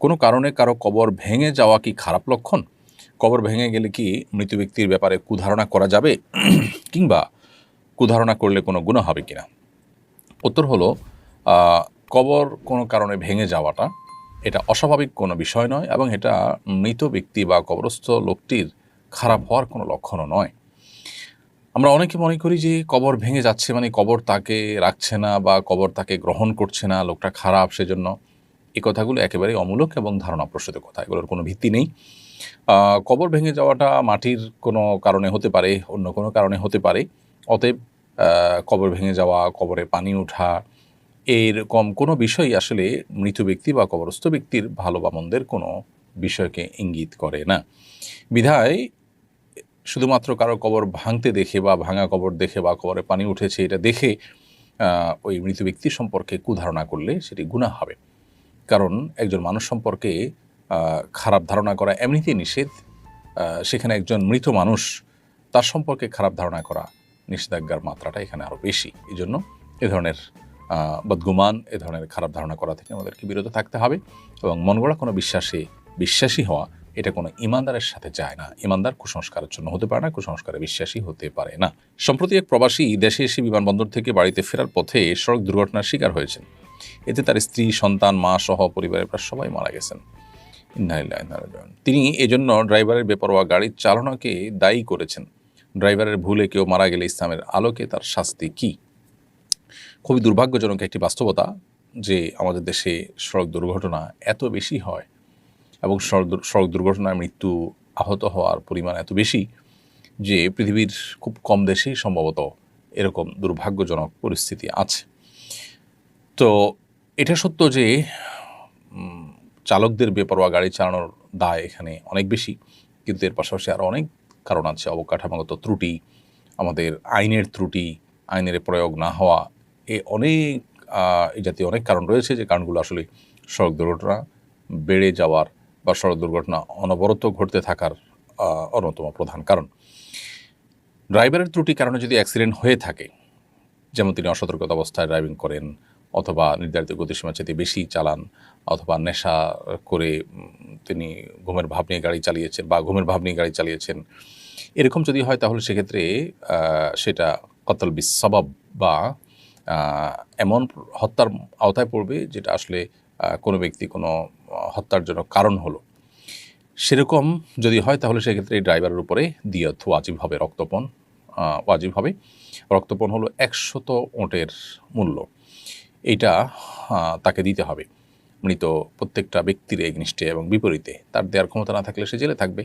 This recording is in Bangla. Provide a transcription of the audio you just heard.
কোনো কারণে কারও কবর ভেঙে যাওয়া কি খারাপ লক্ষণ? কবর ভেঙে গেলে কি মৃত ব্যক্তির ব্যাপারে কুধারণা করা যাবে? কিংবা কুধারণা করলে কোনো গুণ হবে কি না উত্তর হলো কবর কোনো কারণে ভেঙে যাওয়াটা এটা অস্বাভাবিক কোনো বিষয় নয় এবং এটা মৃত ব্যক্তি বা কবরস্থ লোকটির খারাপ হওয়ার কোনো লক্ষণও নয়। আমরা অনেকে মনে করি যে কবর ভেঙে যাচ্ছে মানে কবর তাকে রাখছে না বা কবর তাকে গ্রহণ করছে না, লোকটা খারাপ সেজন্য। এই কথাগুলো একেবারে অমূলক এবং ধারণা প্রসূত কথা। এগুলোর কোনো ভিত্তি নেই। কবর ভেঙে যাওয়াটা মাটির কোনো কারণে হতে পারে, অন্য কোনো কারণে হতে পারে। অতএব কবর ভেঙে যাওয়া, কবরে পানি ওঠা এরকম কোনো বিষয় আসলে মৃত ব্যক্তি বা কবরস্থ ব্যক্তির ভালো বা মন্দের কোনো বিষয়কে ইঙ্গিত করে না। বিধায়, শুধুমাত্র কারও কবর ভাঙতে দেখে বা ভাঙা কবর দেখে বা কবরে পানি উঠেছে এটা দেখে ওই মৃত ব্যক্তি সম্পর্কে কুধারণা করলে সেটি গুণা হবে। কারণ একজন মানুষ সম্পর্কে খারাপ ধারণা করা এমনিতেই নিষেধ। সেখানে একজন মৃত মানুষ, তার সম্পর্কে খারাপ ধারণা করা নিষেধাজ্ঞার মাত্রাটা এখানে আরও বেশি। এই জন্য এ ধরনের বদগুমান, এ ধরনের খারাপ ধারণা করা থেকে আমাদেরকে বিরত থাকতে হবে এবং মন গড়া কোনো বিশ্বাসে বিশ্বাসী হওয়া, এটা কোনো ইমানদারের সাথে যায় না। ইমানদার কুসংস্কারের জন্য হতে পারে না, কুসংস্কারে বিশ্বাসী হতে পারে না। সম্প্রতি এক প্রবাসী দেশে এসে বিমানবন্দর থেকে বাড়িতে ফেরার পথে সড়ক দুর্ঘটনার শিকার হয়েছেন। এতে তার স্ত্রী, সন্তান, মা সহ পরিবারের প্রায় সবাই মারা গেছেন। তিনি এজন্য ড্রাইভারের বেপরোয়া গাড়ির চালনাকে দায়ী করেছেন। ড্রাইভারের ভুলে কেউ মারা গেলে ইসলামের আলোকে তার শাস্তি কি? খুবই দুর্ভাগ্যজনক একটি বাস্তবতা যে আমাদের দেশে সড়ক দুর্ঘটনা এত বেশি হয় এবং সড়ক দুর্ঘটনায় মৃত্যু আহত হওয়ার পরিমাণ এত বেশি যে পৃথিবীর খুব কম দেশেই সম্ভবত এরকম দুর্ভাগ্যজনক পরিস্থিতি আছে। তো এটা সত্য যে চালকদের বেপরোয়া গাড়ি চালানোর দায় এখানে অনেক বেশি। কিন্তু এর পাশাপাশি আরও অনেক কারণ আছে, অবকাঠামোগত ত্রুটি, আমাদের আইনের ত্রুটি, আইনের প্রয়োগ না হওয়া, এ অনেক এ জাতীয় অনেক কারণ রয়েছে যে কারণগুলো আসলে সড়ক দুর্ঘটনা বেড়ে যাওয়ার বা সড়ক দুর্ঘটনা অনবরত ঘটতে থাকার অন্যতম প্রধান কারণ। ড্রাইভারের ত্রুটি কারণে যদি অ্যাক্সিডেন্ট হয়ে থাকে, যেমন তিনি অসতর্কতা অবস্থায় ড্রাইভিং করেন অথবা নির্ধারিত গতিসীমা চাইতে বেশি চালান অথবা নেশা করে তিনি ঘুমের ভাব নিয়ে গাড়ি চালিয়েছেন বা ঘুমের ভাব নিয়ে গাড়ি চালিয়েছেন। এরকম যদি হয় তাহলে সেক্ষেত্রে সেটা কতল বিসবাব বা এমন হত্যার আওতায় পড়বে যেটা আসলে কোনো ব্যক্তি কোনো হত্যার জন্য কারণ হলো। সেরকম যদি হয় তাহলে সেক্ষেত্রে এই ড্রাইভারের উপরে দিয়ত ওয়াজিব হবে, রক্তপণ ওয়াজিব হবে। রক্তপণ হলো একশত ওঁটের মূল্য। আহ, তাকে দিতে হবে। মৃত প্রত্যেকটা ব্যক্তির এগনিষ্ঠে এবং বিপরীতে। তার দেওয়ার ক্ষমতা না থাকলে সে জেলে থাকবে